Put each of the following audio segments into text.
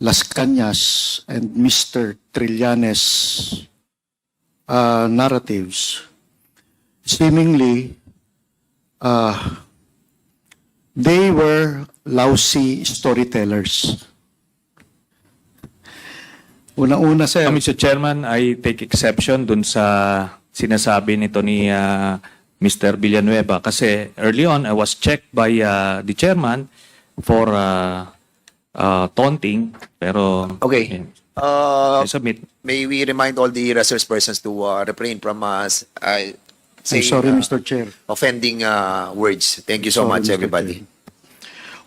Las Cañas and Mr. Trillanes uh, narratives, seemingly uh, they were lousy storytellers. Una-una, sir. Uh, Mr. Chairman, I take exception dun sa sinasabi nito ni uh, Mr. Villanueva kasi early on I was checked by uh, the chairman for uh, uh, taunting pero Okay. I Uh, submit. may we remind all the resource persons to uh, refrain from uh, s- uh, I'm saying sorry, uh, Mr. Chair. offending uh, words. Thank you so Sorry, much, Mr. everybody.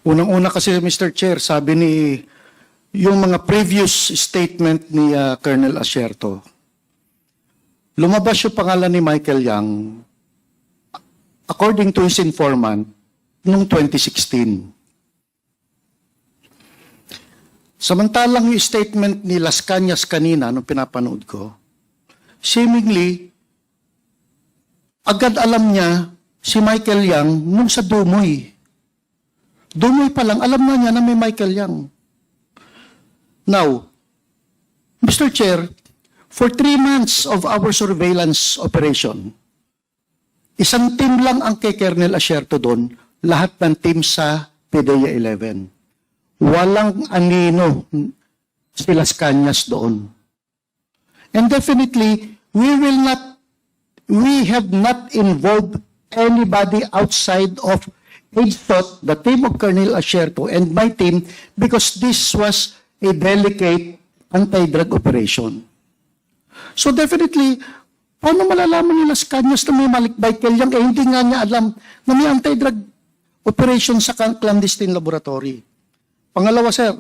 Unang-una kasi, Mr. Chair, sabi ni yung mga previous statement ni uh, Colonel Asierto, lumabas yung pangalan ni Michael Yang according to his informant noong 2016. Samantalang yung statement ni Las Cañas kanina nung pinapanood ko, seemingly, agad alam niya si Michael Yang nung sa Dumoy. Dumoy pa lang, alam na niya na may Michael Yang. Now, Mr. Chair, for three months of our surveillance operation, isang team lang ang kay Colonel Asierto doon, lahat ng team sa PDEA 11. Walang anino si Las Cañas doon. And definitely, we will not, we have not involved anybody outside of HTOT, the team of Colonel Asierto and my team, because this was a delicate anti-drug operation. So definitely, paano malalaman ni Las Cañas na may malikbay Yang eh hindi nga niya alam na may anti-drug operation sa clandestine laboratory. Pangalawa, sir,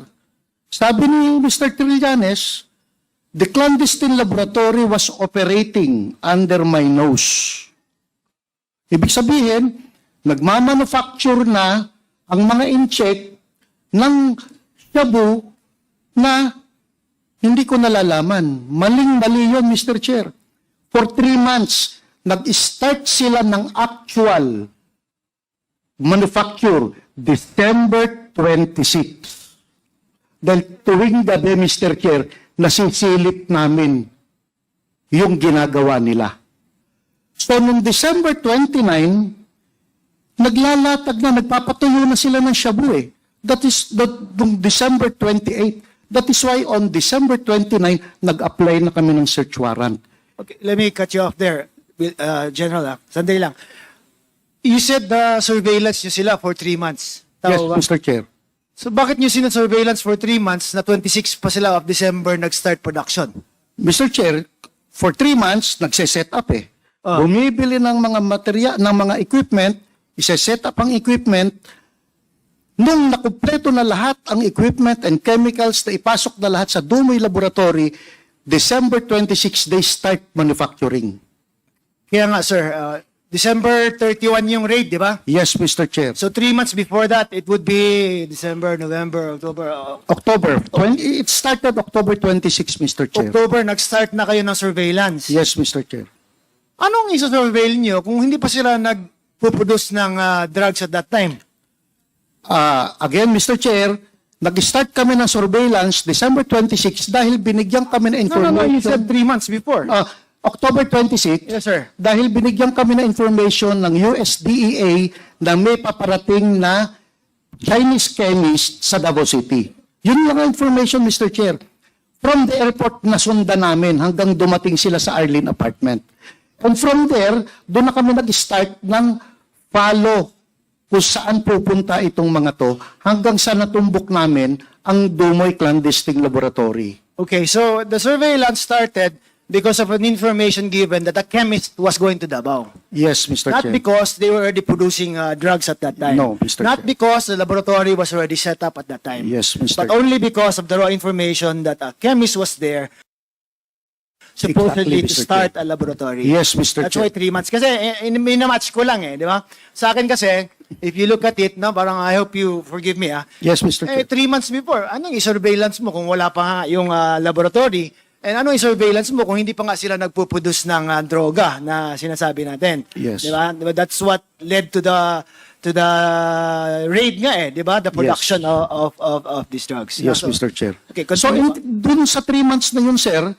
sabi ni Mr. Trillanes, the clandestine laboratory was operating under my nose. Ibig sabihin, nagmamanufacture na ang mga incheck ng shabu na hindi ko nalalaman. Maling-mali yun, Mr. Chair. For three months, nag-start sila ng actual manufacture December 26. Dahil tuwing gabi, Mr. Chair, nasisilip namin yung ginagawa nila. So, noong December 29, naglalatag na, nagpapatuyo na sila ng shabu eh. That is, that, noong December 28. That is why on December 29, nag-apply na kami ng search warrant. Okay, let me cut you off there, uh, General. Ah. Sandali lang. You said the surveillance nyo sila for three months. Tama Yes, ba? Mr. Chair. So bakit nyo surveillance for three months na 26 pa sila of December nag-start production? Mr. Chair, for three months, nagse-set up eh. Ah. Bumibili ng mga material, ng mga equipment, ise-set up ang equipment, nung nakumpleto na lahat ang equipment and chemicals na ipasok na lahat sa Dumoy Laboratory, December 26, they start manufacturing. Kaya nga, sir, uh, December 31 yung raid, di ba? Yes, Mr. Chair. So three months before that, it would be December, November, October. uh, October, 20, it started October 26, Mr. Chair. October, nag-start na kayo ng surveillance. Yes, Mr. Chair. Anong isa-surveil nyo kung hindi pa sila nag-produce ng uh, drugs at that time? Ah, again, Mr. Chair, nag-start kami ng surveillance December 26 dahil binigyan kami ng No, no, no, you said three months before. Ah, October 26, Yes, sir. dahil binigyan kami ng information ng USDEA na may paparating na Chinese chemist sa Davao City. Yun lang ang information, Mr. Chair. From the airport na sundan namin hanggang dumating sila sa Arlene apartment. And from there, doon na kami nag-start ng follow kung saan pupunta itong mga to hanggang sa natumbok namin ang Dumoy Clandestine Laboratory. Okay, so the surveillance started because of an information given that a chemist was going to Davao. Yes, Mr. Not Chair. because they were already producing uh, drugs at that time. No, Mr. Not Chair. because the laboratory was already set up at that time. Yes, Mr. But only because of the raw information that a chemist was there supposedly Exactly, to Mr. start a laboratory. Yes, Mr. That's Chair. why three months. Kasi eh, in, minamatch ko lang eh, di ba? Sa akin kasi, if you look at it, no, parang I hope you forgive me ah, Yes, Mr. eh, Chair. three months before, anong i-surveillance mo kung wala pa nga yung ah, laboratory? And ano yung surveillance mo kung hindi pa nga sila nagpuproduce ng ah, droga na sinasabi natin? Yes. Di ba? Di ba? That's what led to the to the raid nga eh, di ba? The production of, of of of these drugs. Yes, So- Mr. Chair. Okay, So, in, dun sa three months na yun, sir,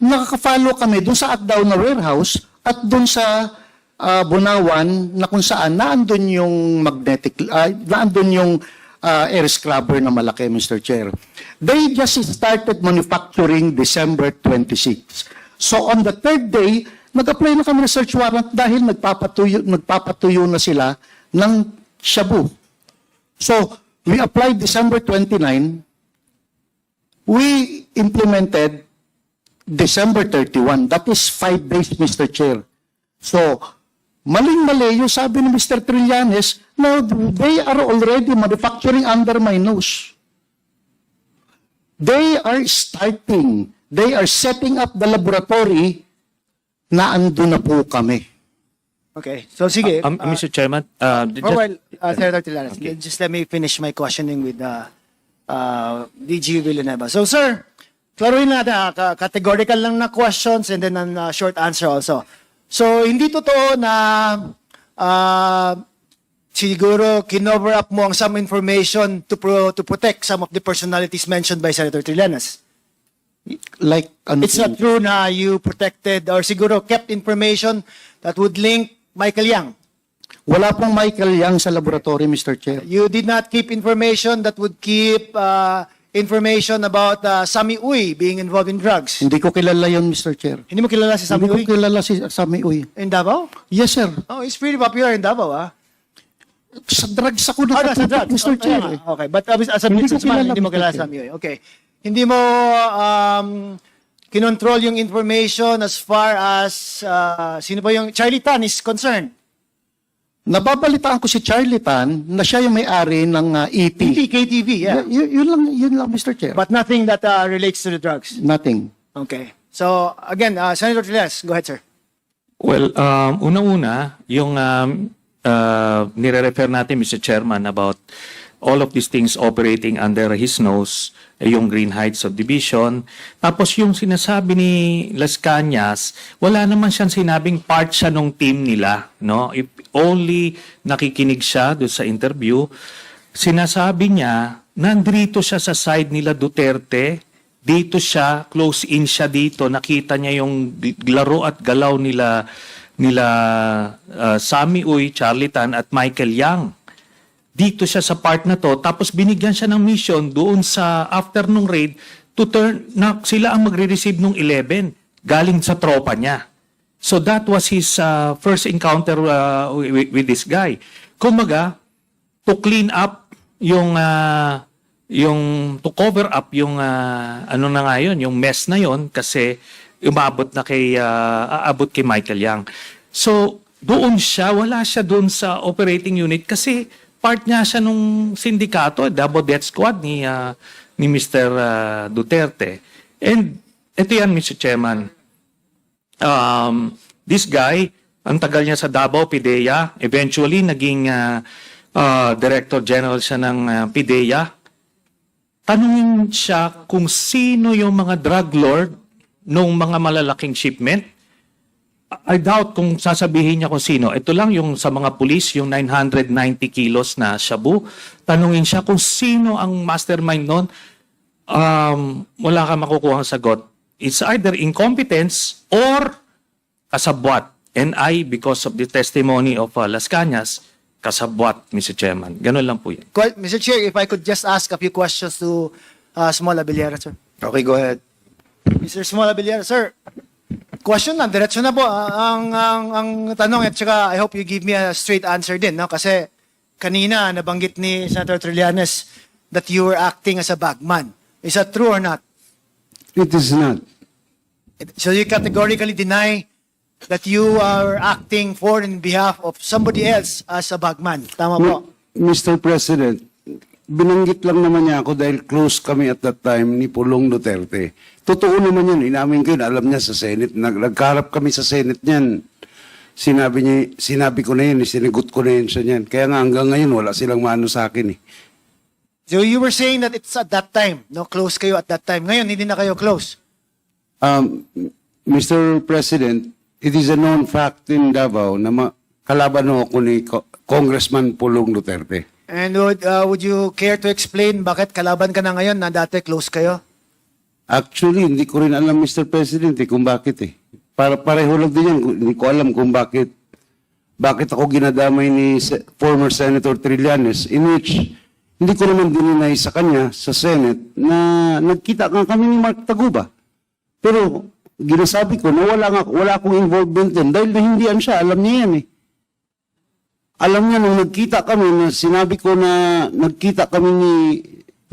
nakaka-follow kami dun sa at-down na warehouse at dun sa ah, Bunawan na kung saan naandun yung magnetic, uh, naandun yung ah, air scrubber na malaki, Mr. Chair. They just started manufacturing December 26. So on the third day, nag-apply na kami ng search warrant dahil nagpapatuyo, nagpapatuyo na sila ng shabu. So, we applied December 29. We implemented December 31. That is five days, Mr. Chair. So, maling-mali yung sabi ni Mr. Trillanes, no, they are already manufacturing under my nose. They are starting, they are setting up the laboratory na ando na po kami. Okay. So sige. Um, ah, Mr. Chairman, uh, For just- while, uh, Senator Tilanes, just let me finish my questioning with uh, uh, DG Villanueva. So, sir, klaruhin natin, ka- categorical lang na questions and then a short answer also. So, hindi totoo na uh, siguro kinover up mo ang some information to pro, to protect some of the personalities mentioned by Senator Trillanes. Like, ano It's not true na you protected or siguro kept information that would link Michael Yang. Wala pong Michael Yang sa laboratory, Mr. Chair. You did not keep information that would keep uh, information about uh, Sami Uy being involved in drugs. Hindi ko kilala yon Mr. Chair. Hindi mo kilala si Sami Hindi Uy? ko kilala si Sami Uy. In Davao? Yes, sir. Oh, he's pretty popular in Davao, ah. Sa drugs ako Oh, nasa drugs. Mr. Oh, Chair. eh. nga. Okay, but uh, as a Hindi businessman, hindi mo kilala. Sami Uy. Okay. Hindi mo um, kinontrol yung information as far as uh, sino ba yung Charlie Tan is concerned. Nababalitaan ko si Charlie Tan na siya yung may-ari ng uh, EP. PT, KTV, yeah. Y- yun lang, yun lang, Mr. Chair. But nothing that uh, relates to the drugs. Nothing. Okay. So, again, uh, Senator Trillanes, go ahead, sir. Well, um, unang-una, yung um, uh, nire-refer natin, Mr. Chairman, about all of these things operating under his nose, eh, yung Green Heights Subdivision. Tapos yung sinasabi ni Las Cañas, wala naman siyang sinabing part siya nung team nila. No? If only nakikinig siya doon sa interview, sinasabi niya, nandrito siya sa side nila Duterte, dito siya, close in siya dito, nakita niya yung laro at galaw nila nila uh, Sammy Uy, Charlie Tan at Michael Yang. Dito siya sa part na to, tapos binigyan siya ng mission doon sa after nung raid to turn na sila ang magre-receive nung 11 galing sa tropa niya. So that was his uh, first encounter uh, with, with this guy. Kumaga, to clean up yung uh, yung to cover up yung uh, ano na nga yun, yung mess na yon kasi umabot na kay uh, aabot kay Michael Yang. So doon siya, wala siya doon sa operating unit kasi part niya siya nung sindikato, double death squad ni uh, ni Mr. uh, Duterte. And ito yan Mr. Chairman. Um, this guy, ang tagal niya sa Davao PIDEA, eventually naging uh, uh, Director General siya ng uh, PIDEA. Tanungin siya kung sino yung mga drug lord nung mga malalaking shipment. I doubt kung sasabihin niya kung sino. Ito lang yung sa mga pulis, yung 990 kilos na shabu. Tanungin siya kung sino ang mastermind nun. Um, wala ka makukuha sagot. It's either incompetence or kasabwat. And I, because of the testimony of uh, Las Cañas, kasabwat, Mr. Chairman. Ganun lang po yan. Mr. Chair, if I could just ask a few questions to uh, Smola Villara, sir. Okay, go ahead. Mr. Smola Villara, sir. Question na, diretso na po ah, ang, ang, ang tanong at saka I hope you give me a straight answer din, no? Kasi kanina nabanggit ni Senator Trillanes that you were acting as a bagman. Is that true or not? It is not. So you categorically deny that you are acting for in behalf of somebody else as a bagman. Tama po? Mr. President, binanggit lang naman niya ako dahil close kami at that time ni Pulong Duterte. Totoo naman yun. Inamin ko yun. Alam niya sa Senate. Nag nagkarap kami sa Senate niyan. Sinabi niya, sinabi ko na yun, sinigot ko na yun siya niyan. Kaya nga hanggang ngayon, wala silang mano sa akin eh. So you were saying that it's at that time, no? Close kayo at that time. Ngayon, hindi na kayo close. Um, Mr. President, it is a known fact in Davao na kalaban ako ni Co- Congressman Pulong Duterte. And would, uh, would you care to explain bakit kalaban ka na ngayon na dati close kayo? Actually, hindi ko rin alam, Mr. President, eh, kung bakit eh. Para pareho lang din yan. Hindi ko alam kung bakit bakit ako ginadamay ni Se- former Senator Trillanes in which hindi ko naman dininay sa kanya sa Senate na nagkita nga kami ni Mark Taguba. Pero ginasabi ko na wala, nga, wala akong involvement din dahil nahindihan siya. Alam niya yan eh. Alam niya nung nagkita kami na sinabi ko na nagkita kami ni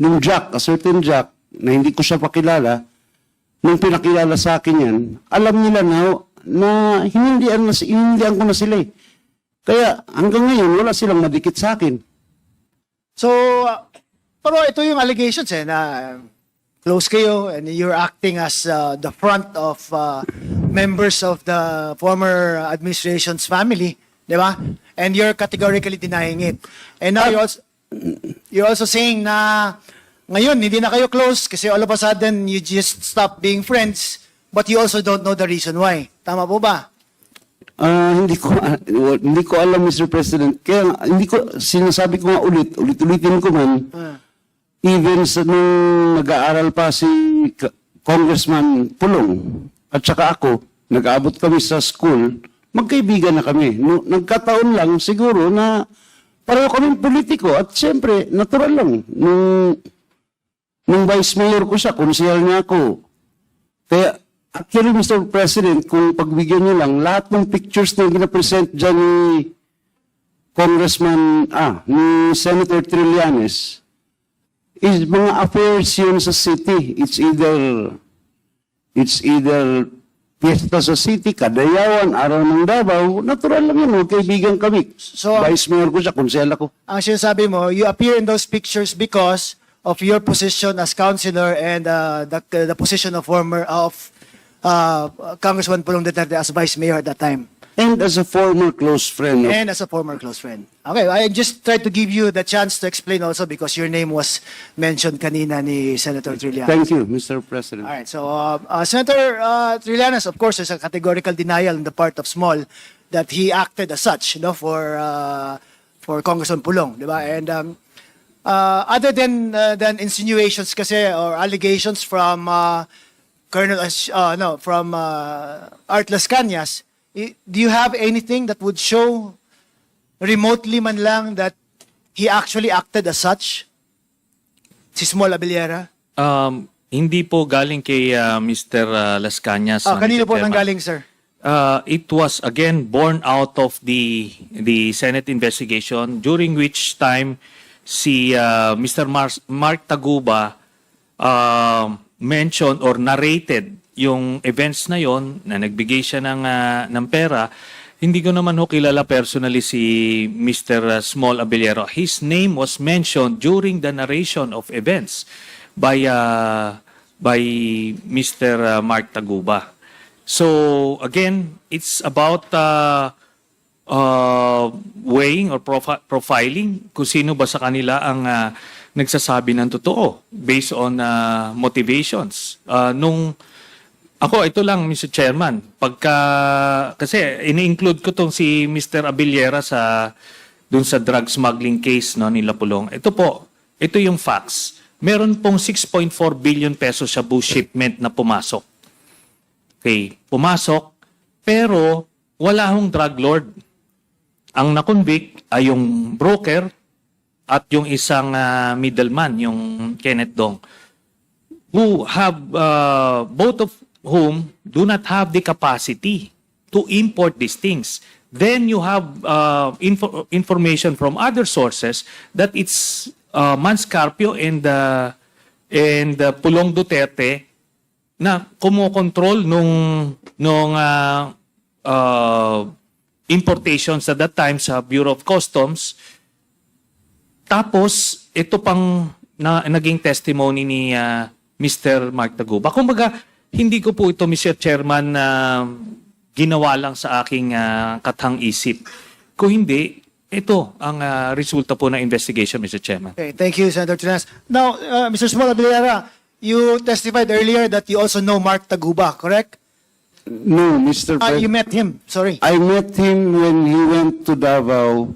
nung Jack, a certain Jack, na hindi ko siya pakilala, nung pinakilala sa akin yan, alam nila na, na hinindihan, na, hinindihan ko na sila eh. Kaya hanggang ngayon, wala silang madikit sa akin. So, uh, pero ito yung allegations eh, na close kayo and you're acting as uh, the front of uh, members of the former administration's family, di ba? And you're categorically denying it. And now you're also, you're also saying na ngayon, hindi na kayo close kasi all of a sudden you just stop being friends but you also don't know the reason why. Tama po ba? Ah, hindi ko ah, hindi ko alam Mr. President. Kaya nga, hindi ko sinasabi ko nga ulit, ulit-ulitin ko man. Ah. Even sa nung nag-aaral pa si Congressman Pulong at saka ako, nag-aabot kami sa school, magkaibigan na kami. No, nagkataon lang siguro na pareho kami politiko at siyempre, natural lang. Nung, nung vice mayor ko siya, konsehal niya ako. Kaya, actually, Mr. President, kung pagbigyan niyo lang, lahat ng pictures na gina-present dyan ni Congressman, ah, ni Senator Trillanes, is mga affairs yun sa city. It's either, it's either piyesta sa city, kadayawan, araw ng Davao, natural lang yun, kaibigan kami. So- Vice Mayor ko siya, konsehal ako. ang sinasabi mo, you appear in those pictures because of your position as councilor and uh, the, the position of former of uh, Congressman Pulong Duterte as vice mayor at that time And as a former close friend of and as a former close friend. Okay, I just tried to give you the chance to explain also because your name was mentioned kanina ni Senator Trillanes. Thank you, Mr. President. All right. So, uh, uh, Senator uh, Trillanes, of course, there's a categorical denial on the part of Small that he acted as such, you know, for uh, for Congressman Pulong, di ba? And um, uh, other than uh, than insinuations kasi or allegations from uh, Colonel uh, no, from uh, Art Las Cañas, i- do you have anything that would show remotely man lang that he actually acted as such? Si Small Abellera? Um, hindi po galing kay uh, Mr. uh, Las Cañas. Ah, kanino po Chairman. nanggaling, sir? Uh, it was again born out of the the Senate investigation during which time si uh, Mr. Mars, Mark Taguba uh, mentioned or narrated yung events na yon na nagbigay siya ng uh, ng pera hindi ko naman ho kilala personally si Mr. Small Abellero. His name was mentioned during the narration of events by uh, by Mr. Mark Taguba. So again, it's about uh, uh, weighing or profi- profiling kung sino ba sa kanila ang uh, nagsasabi ng totoo based on uh, motivations. Uh, nung ako, ito lang, Mr. Chairman. Pagka, kasi ini-include ko tong si Mr. Abillera sa dun sa drug smuggling case no, ni Lapulong. Ito po, ito yung facts. Meron pong 6.4 billion pesos sa bull shipment na pumasok. Okay, pumasok, pero wala hong drug lord. Ang nakonvict ay yung broker at yung isang ah, middleman, yung Kenneth Dong, who have, uh, both of whom do not have the capacity to import these things. Then you have uh, info- information from other sources that it's uh, Manscarpio and uh, and uh, Pulong Duterte na kumokontrol nung nung uh, uh, importations at that time sa Bureau of Customs. Tapos ito pang na, naging testimony ni uh, Mr. Mark Taguba. Kumbaga, hindi ko po ito Mr. Chairman na ginawa lang sa aking uh, katang isip. Kung hindi, ito ang uh, resulta po ng investigation, Mr. Chairman. Okay, thank you, Senator Trillanes. Now, uh, Mr. Small Abellera, you testified earlier that you also know Mark Taguba, correct? No, Mr. Ah, you met him, sorry. I met him when he went to Davao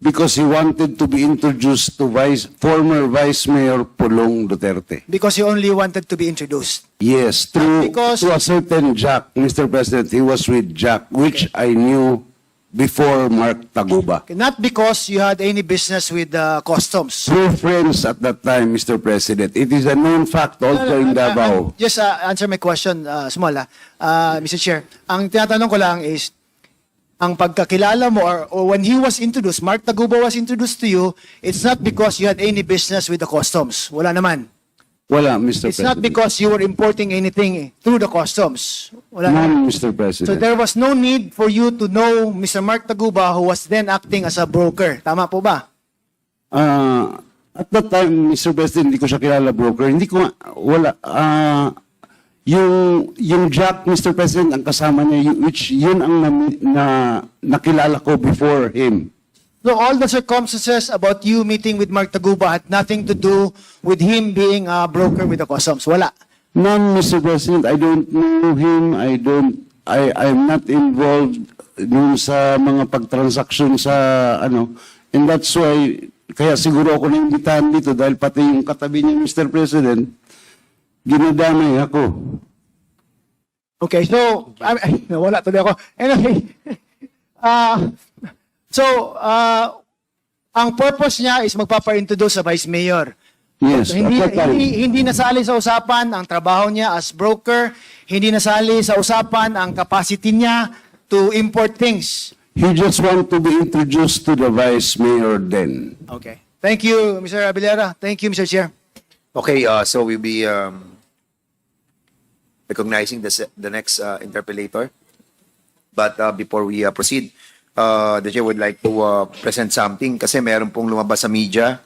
because he wanted to be introduced to Vice, former Vice Mayor Pulong Duterte. Because you only wanted to be introduced. Yes, through, because- through a certain Jack, Mr. President. He was with Jack, which I knew before Mark Taguba. Okay, Not because you had any business with uh, customs. We're friends at that time, Mr. President. It is a known fact also in Uh, uh, uh, Davao. Just uh, answer my question, uh, small, ah. Uh, Mr. Chair. Ang tinatanong ko lang is, ang pagkakilala mo or, or when he was introduced, Mark Taguba was introduced to you, it's not because you had any business with the customs. Wala naman. Wala, Mr. It's not President. because you were importing anything through the customs. Wala naman. None, Mr. So President. there was no need for you to know Mr. Mark Taguba who was then acting as a broker. Tama po ba? Ah, at that time, Mr. President, hindi ko siya kilala broker. Hindi ko, wala, ah, yung, yung Jack, Mr. President, ang kasama niya, which yun ang na, na, nakilala ko before him. So all the circumstances about you meeting with Mark Taguba had nothing to do with him being a broker with the customs. Wala. None, Mr. President, I don't know him, I don't, I, I'm not involved dun sa mga pagtransaksyon sa, ano, and that's why, kaya siguro ako naimbitahan dito dahil pati yung katabi niya, Mr. President, ginadamay ako. Okay, so, ay, ay, nawala tuloy ako. Anyway, uh, so, uh, ang purpose niya is magpapa-introduce sa Vice Mayor. Yes, So, hindi, hindi, hindi nasali sa usapan ang trabaho niya as broker, hindi nasali sa usapan ang capacity niya to import things. He just want to be introduced to the vice mayor then. Okay. Thank you, Mr. Abilera. Thank you, Mr. Chair. Okay, uh, so we'll be um, recognizing the, the next uh, interpellator. But uh, before we uh, proceed, uh, the chair would like to uh, present something kasi meron pong lumabas sa media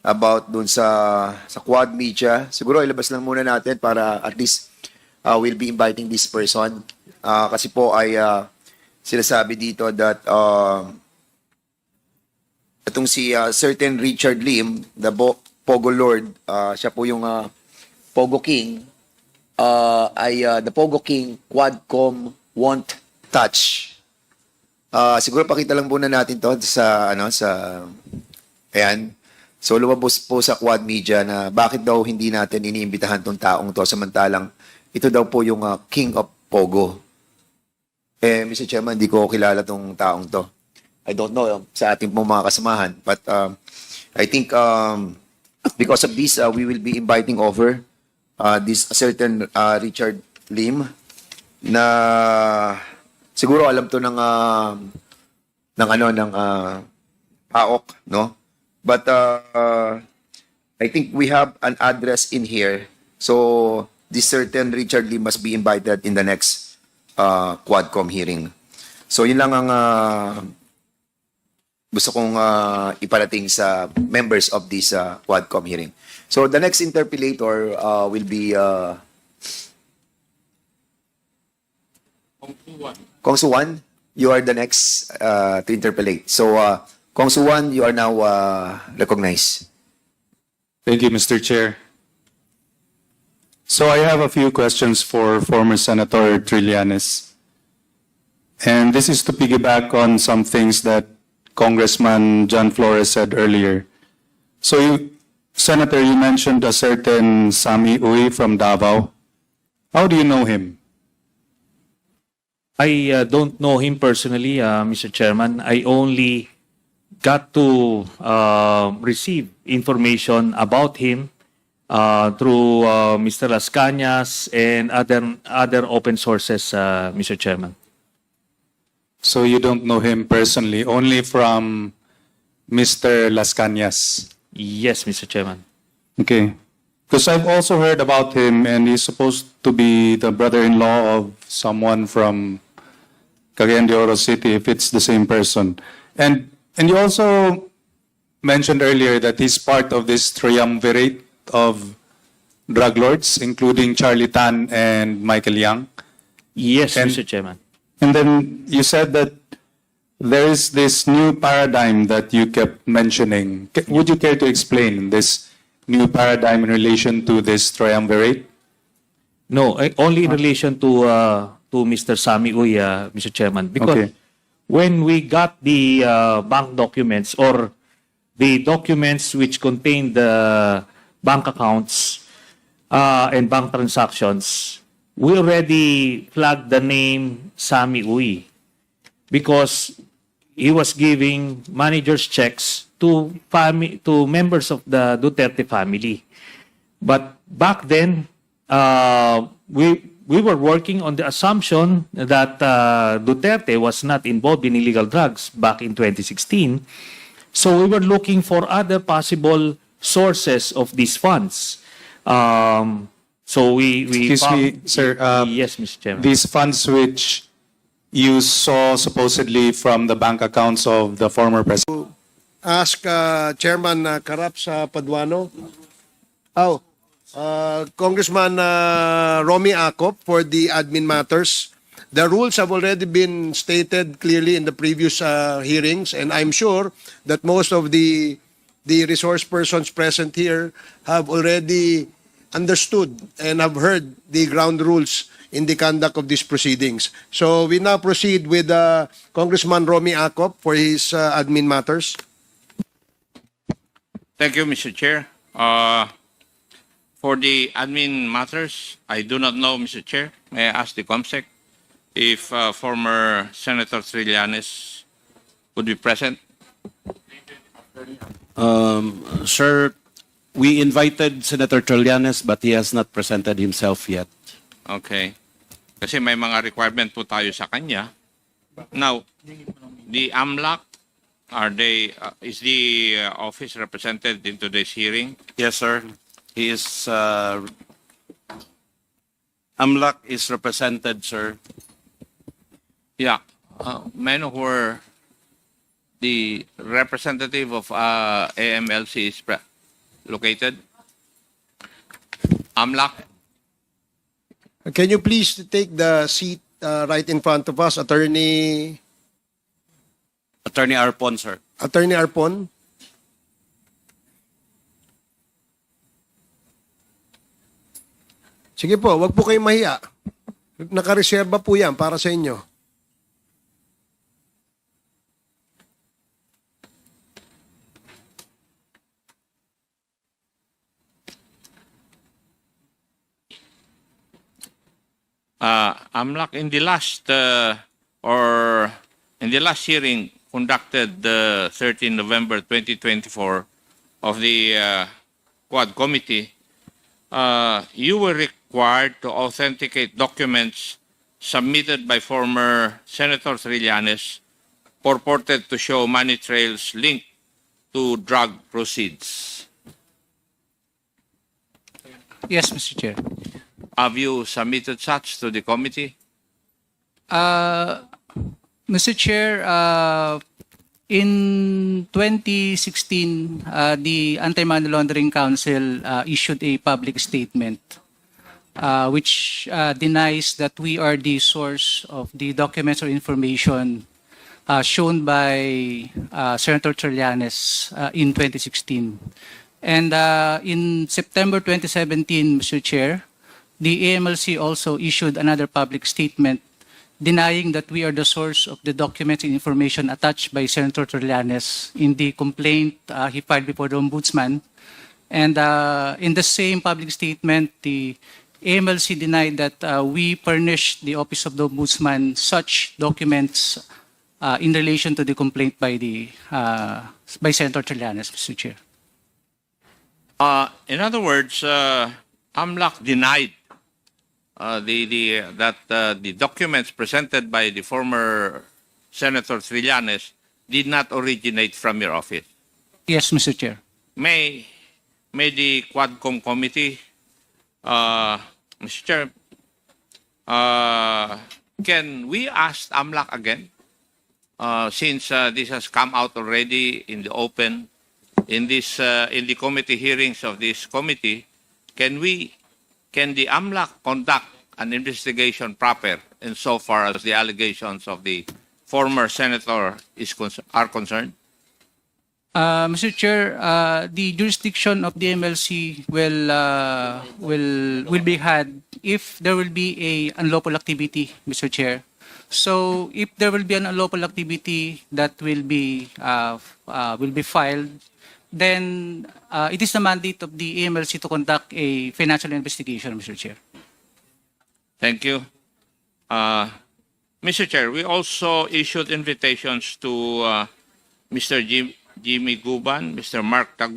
about dun sa sa quad media. Siguro ilabas lang muna natin para at least uh, we'll be inviting this person. Uh, kasi po ay uh, sinasabi dito that uh, itong si uh, certain Richard Lim, the Bo- Pogo Lord, uh, siya po yung uh, Pogo King, uh, ay uh, the Pogo King Quadcom Won't Touch. Uh, siguro pakita lang muna natin to sa ano sa ayan. So lumabas po sa Quad Media na bakit daw hindi natin iniimbitahan tong taong to samantalang ito daw po yung uh, King of Pogo. Eh Mr. Chairman, hindi ko kilala tong taong to. I don't know um, sa ating pong mga kasamahan but um, I think um, because of this uh, we will be inviting over uh, this certain uh, Richard Lim na siguro alam to ng uh, ng ano ng uh, PAOK no? But uh, uh, I think we have an address in here. So this certain Richard Lim must be invited in the next uh, Quadcom hearing. So yun lang ang uh, gusto kong uh, iparating sa members of this uh, Quadcom hearing. So the next interpellator uh, will be uh, Kong Suwan. You are the next uh, to interpellate. So uh, Kong Suwan, you are now uh, recognized. Thank you, Mr. Chair. So I have a few questions for former Senator Trillanes. And this is to piggyback on some things that Congressman John Flores said earlier. So you, Senator, you mentioned a certain Sami Uy from Davao. How do you know him? I uh, don't know him personally, uh, Mr. Chairman. I only got to uh, receive information about him uh, through uh, Mr. Las Cañas and other other open sources, uh, Mr. Chairman. So you don't know him personally, only from Mr. Las Cañas. Yes, Mr. Chairman. Okay. Because I've also heard about him, and he's supposed to be the brother-in-law of someone from Cagayan de Oro City, if it's the same person. And and you also mentioned earlier that he's part of this triumvirate of drug lords, including Charlie Tan and Michael Young. Yes, And- Mr. Chairman. And then you said that there is this new paradigm that you kept mentioning. Would you care to explain this new paradigm in relation to this triumvirate? No, eh, only in relation to uh, to Mr. Sami Uy, uh, Mr. Chairman, because Okay. when we got the uh, bank documents or the documents which contain the bank accounts uh, and bank transactions, we already flagged the name Sami Uy because he was giving managers checks to fami- to members of the Duterte family. But back then, uh, we we were working on the assumption that uh, Duterte was not involved in illegal drugs back in 2016. So we were looking for other possible sources of these funds. Um, so we we Excuse me, sir, uh, yes, Mr. Chairman. These funds which you saw supposedly from the bank accounts of the former president. ask uh, Chairman uh, Karap sa Paduano. Oh, uh, Congressman uh, Romy Acop for the admin matters. The rules have already been stated clearly in the previous uh, hearings, and I'm sure that most of the the resource persons present here have already understood and have heard the ground rules in the conduct of these proceedings. So we now proceed with uh, Congressman Romy Acop for his uh, admin matters. Thank you, Mr. Chair. Uh, For the admin matters, I do not know, Mr. Chair. May I ask the COMSEC if uh, former Senator Trillanes would be present? Um, sir, we invited Senator Trillanes but he has not presented himself yet. Okay. Kasi may mga requirement po tayo sa kanya. Now, the AMLAC, are they, uh, is the uh, office represented in today's hearing? Yes, sir. He is, uh, AMLAC is represented, sir. Yeah. Uh, I know where the representative of uh, AMLC is pre- located? AMLAC? Can you please take the seat uh, right in front of us, Attorney Attorney Arpon, sir. Attorney Arpon? Sige po, wag po kayong mahiya. Nakareserba po yan para sa inyo. Uh, AMLAC in the last uh, or in the last hearing conducted the 13 November 2024 of the uh, Quad Committee, uh, you were required to authenticate documents submitted by former Senator Trillanes purported to show money trails linked to drug proceeds. Yes, Mr. Chair. Have you submitted such to the committee? Uh, Mr. Chair, uh, in 2016, uh, the Anti-Money Laundering Council uh, issued a public statement uh, which uh, denies that we are the source of the documents or information uh, shown by uh, Senator Trillanes uh, in 2016. And uh, in September 2017, Mr. Chair, the AMLC also issued another public statement denying that we are the source of the documents and information attached by Senator Trillanes in the complaint uh, he filed before the Ombudsman. And uh, in the same public statement, the AMLC denied that uh, we furnished the Office of the Ombudsman such documents uh, in relation to the complaint by the uh, by Senator Trillanes, Mr. Chair. Uh, in other words, uh, AMLAC denied uh, the, the, that uh, the documents presented by the former Senator Trillanes did not originate from your office. Yes, Mr. Chair. May, may the Quadcom committee, uh, Mr. Chair, uh, can we ask AMLAC again? Uh, since uh, this has come out already in the open, in this uh, in the committee hearings of this committee, can we can the AMLAC conduct an investigation proper insofar as the allegations of the former senator is are concerned? Uh, Mr. Chair, uh, the jurisdiction of the MLC will uh, will will be had if there will be a unlawful activity, Mr. Chair. So if there will be an unlawful activity that will be uh, uh, will be filed, then uh, it is the mandate of the AMLC to conduct a financial investigation, Mr. Chair. Thank you. Uh, Mr. Chair, we also issued invitations to uh, Mr. Jim, Jimmy Guban, Mr. Mark Tagu,